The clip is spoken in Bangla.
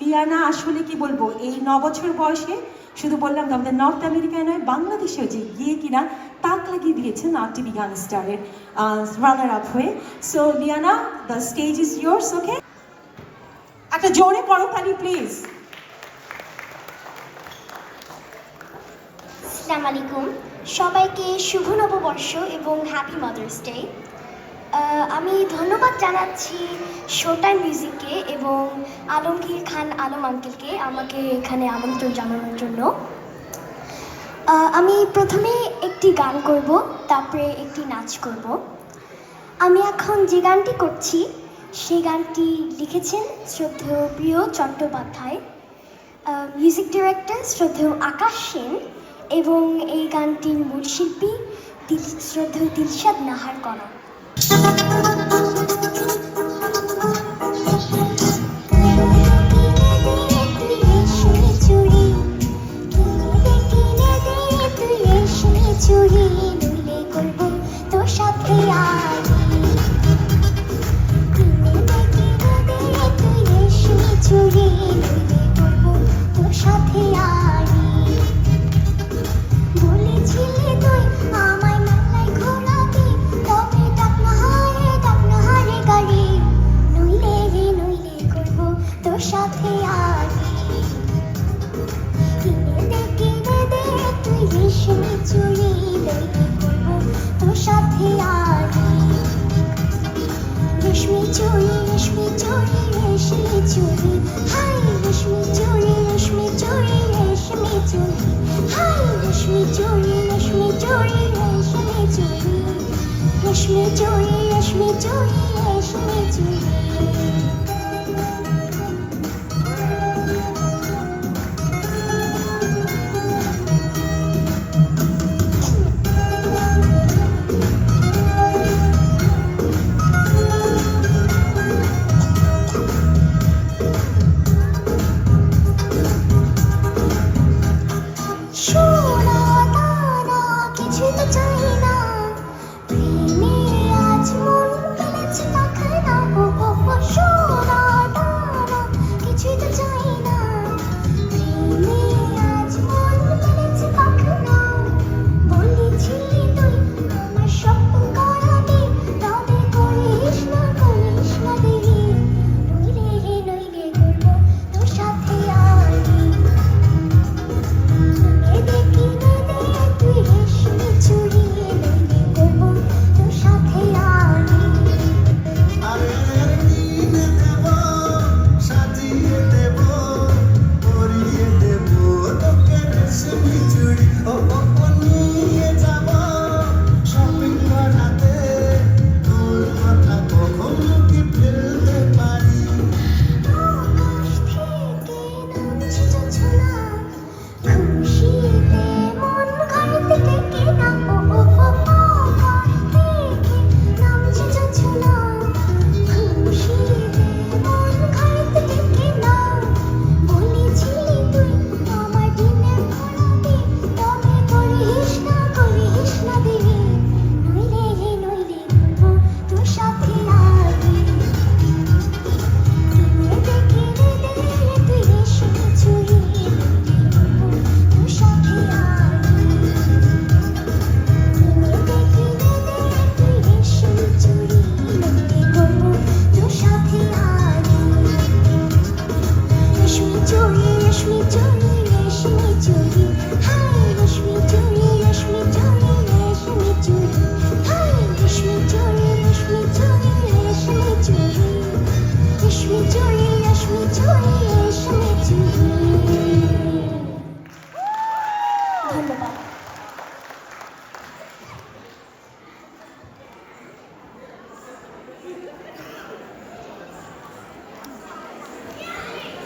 লিয়ানা, আসলে কি বলব, এই ন বছর বয়সে শুধু বললাম তো আমাদের নর্থ আমেরিকায় নয় বাংলাদেশেও যে গিয়ে কিনা তাক লাগিয়ে দিয়েছেন আরটি বিজ্ঞান স্টারের রানার আপ হয়ে। So Liana the stage is yours okay একটা জোরে করতালি প্লিজ আসসালামু আলাইকুম। সবাইকে শুভ নববর্ষ এবং হ্যাপি মাদার্স ডে আমি ধন্যবাদ জানাচ্ছি শোটাইম মিউজিককে এবং আলমগীর খান, আলম আঙ্কেলকে আমাকে এখানে আমন্ত্রণ জানানোর জন্য। আমি প্রথমে একটি গান করব, তারপরে একটি নাচ করব। আমি এখন যে গানটি করছি, সেই গানটি লিখেছেন শ্রদ্ধেয় প্রিয় চট্টোপাধ্যায় মিউজিক ডিরেক্টর শ্রদ্ধেয় আকাশ সেন এবং এই গানটির মূল শিল্পী শ্রদ্ধেয় দিলশাদ নাহার করা রেশমি চুরি রেশমি চুরি রেশমি চুরি হাই রেশমি চুরি রেশমি চুরি রেশমি চুরি হাই রেশমি চুরি রেশমি চুরি রেশমি চুরি রেশমি চুরি রেশমি চুরি রেশমি চুরি